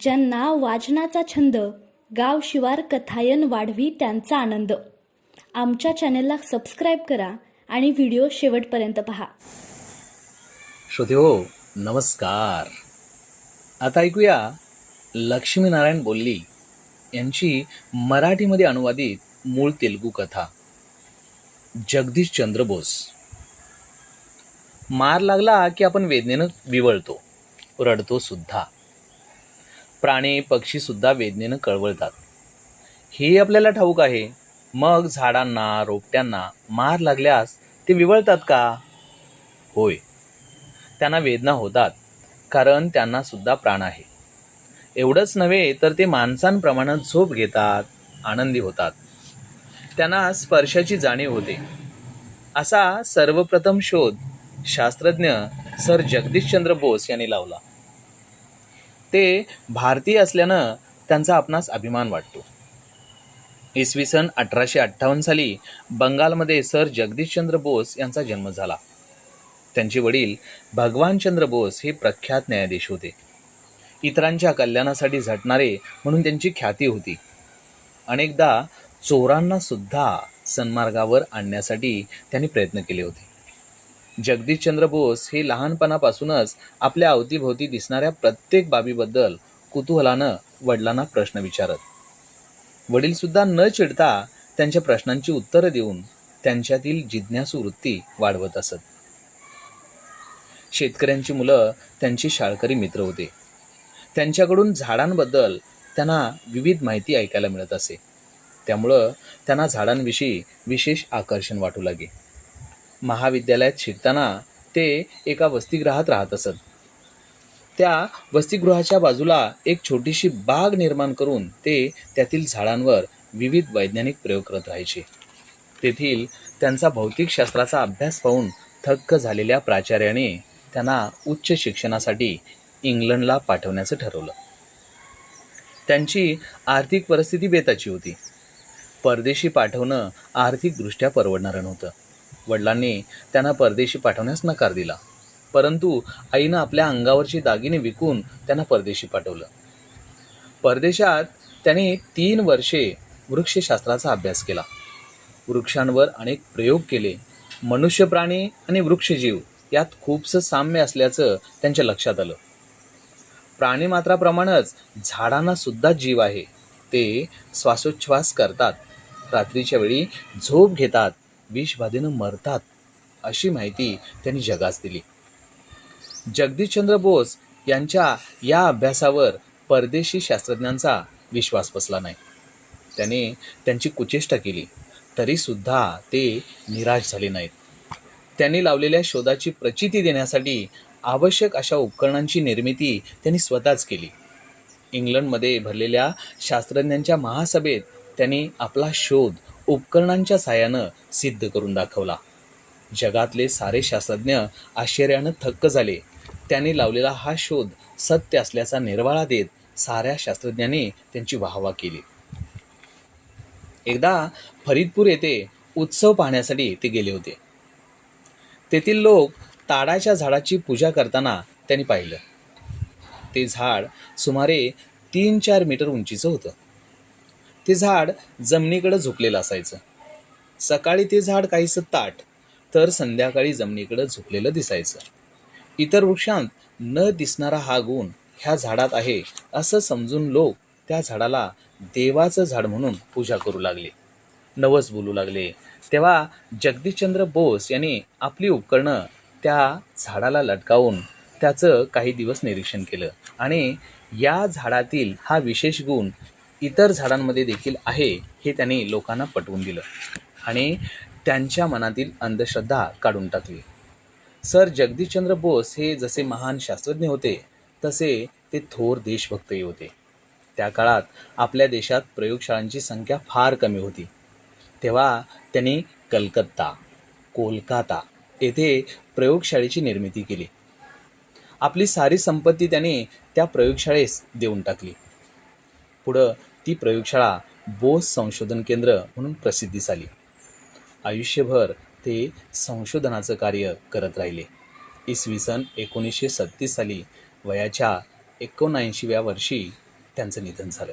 ज्यांना वाचनाचा छंद गाव शिवार कथायन वाढवी त्यांचा आनंद. आमच्या चॅनेलला सबस्क्राईब करा आणि व्हिडिओ शेवटपर्यंत पहा. श्रोते हो, नमस्कार. आता ऐकूया लक्ष्मीनारायण बोल्ली यांची मराठीमध्ये अनुवादित मूळ तेलुगू कथा जगदीश चंद्र बोस. मार लागला की आपण वेदनेनं विवळतो रडतो सुद्धा. प्राणी पक्षीसुद्धा वेदनेनं कळवळतात. हे आपल्याला ठाऊक आहे. मग झाडांना रोपट्यांना मार लागल्यास ते विवळतात का? होय. त्यांना वेदना होतात कारण त्यांनासुद्धा प्राण आहे. एवढंच नव्हे तर ते माणसांप्रमाणे झोप घेतात आनंदी होतात. त्यांना स्पर्शाची जाणीव होते. असा सर्वप्रथम शोध शास्त्रज्ञ सर जगदीशचंद्र बोस यांनी लावला. ते भारतीय असल्यानं त्यांचा आपणास अभिमान वाटतो. इसवी सन अठराशे अठ्ठावन्न साली बंगालमध्ये सर जगदीशचंद्र बोस यांचा जन्म झाला. त्यांचे वडील भगवानचंद्र बोस हे प्रख्यात न्यायाधीश होते. इतरांच्या कल्याणासाठी झटणारे म्हणून त्यांची ख्याती होती. अनेकदा चोरांना सुद्धा सन्मार्गावर आणण्यासाठी त्यांनी प्रयत्न केले होते. जगदीशचंद्र बोस हे लहानपणापासूनच आपल्या अवतीभोवती दिसणाऱ्या प्रत्येक बाबीबद्दल कुतूहलानं वडिलांना प्रश्न विचारत. वडीलसुद्धा न चिडता त्यांच्या प्रश्नांची उत्तरं देऊन त्यांच्यातील जिज्ञासू वृत्ती वाढवत असत. शेतकऱ्यांची मुलं त्यांची शाळकरी मित्र होते. त्यांच्याकडून झाडांबद्दल त्यांना विविध माहिती ऐकायला मिळत असे. त्यामुळं त्यांना झाडांविषयी विशेष आकर्षण वाटू लागे. महाविद्यालयात शिकताना ते एका वसतिगृहात राहत असत. त्या वसतिगृहाच्या बाजूला एक छोटीशी बाग निर्माण करून ते त्यातील झाडांवर विविध वैज्ञानिक प्रयोग करत राहायचे. तेथील त्यांचा भौतिकशास्त्राचा अभ्यास पाहून थक्क झालेल्या प्राचार्याने त्यांना उच्च शिक्षणासाठी इंग्लंडला पाठवण्याचं ठरवलं. त्यांची आर्थिक परिस्थिती बेताची होती. परदेशी पाठवणं आर्थिकदृष्ट्या परवडणारं नव्हतं. वडिलांनी त्यांना परदेशी पाठवण्यास नकार दिला. परंतु आईनं आपल्या अंगावरची दागिने विकून त्यांना परदेशी पाठवलं. परदेशात त्याने तीन वर्षे वृक्षशास्त्राचा अभ्यास केला. वृक्षांवर अनेक प्रयोग केले. मनुष्य प्राणी आणि वृक्षजीव यात खूपसं साम्य असल्याचं त्यांच्या लक्षात आलं. प्राणीमात्राप्रमाणेच झाडांना सुद्धा जीव आहे. ते श्वासोच्छ्वास करतात. रात्रीच्या वेळी झोप घेतात. विषबाधेनं मरतात अशी माहिती त्यांनी जगास दिली. जगदीशचंद्र बोस यांच्या या अभ्यासावर परदेशी शास्त्रज्ञांचा विश्वास बसला नाही. त्याने त्यांची कुचेष्टा केली तरीसुद्धा ते निराश झाले नाहीत. त्यांनी लावलेल्या शोधाची प्रचिती देण्यासाठी आवश्यक अशा उपकरणांची निर्मिती त्यांनी स्वतःच केली. इंग्लंडमध्ये भरलेल्या शास्त्रज्ञांच्या महासभेत त्यांनी आपला शोध उपकरणांच्या साह्यानं सिद्ध करून दाखवला. जगातले सारे शास्त्रज्ञ आश्चर्यानं थक्क झाले. त्याने लावलेला हा शोध सत्य असल्याचा निर्वाळा देत साऱ्या शास्त्रज्ञांनी त्यांची वाहवा केली. एकदा फरीदपूर येथे उत्सव पाहण्यासाठी ते गेले होते. तेथील लोक ताडाच्या झाडाची पूजा करताना त्यांनी पाहिलं. ते झाड सुमारे तीन चार मीटर उंचीचं होतं. ते झाड जमिनीकडं झुकलेलं असायचं. सकाळी ते झाड काहीसं ताट तर संध्याकाळी जमिनीकडं झुकलेलं दिसायचं. इतर वृक्षांत न दिसणारा हा गुण ह्या झाडात आहे असं समजून लोक त्या झाडाला देवाचं झाड म्हणून पूजा करू लागले. नवस बोलू लागले. तेव्हा जगदीशचंद्र बोस यांनी आपली उपकरणं त्या झाडाला लटकावून त्याचं काही दिवस निरीक्षण केलं. आणि या झाडातील हा विशेष गुण इतर झाडांमध्ये देखील आहे हे त्यांनी लोकांना पटवून दिलं. आणि त्यांच्या मनातील अंधश्रद्धा काढून टाकली. सर जगदीशचंद्र बोस हे जसे महान शास्त्रज्ञ होते तसे ते थोर देशभक्तही होते. त्या काळात आपल्या देशात प्रयोगशाळांची संख्या फार कमी होती. तेव्हा त्यांनी कलकत्ता कोलकाता येथे प्रयोगशाळेची निर्मिती केली. आपली सारी संपत्ती त्याने त्या प्रयोगशाळेस देऊन टाकली. पुढं ती प्रयोगशाळा बोस संशोधन केंद्र म्हणून प्रसिद्धीस आली आयुष्यभर ते संशोधनाचं कार्य करत राहिले. इसवी सन एकोणीसशे सत्तीस साली वयाच्या एकोणऐंशीव्या वर्षी त्यांचं निधन झालं.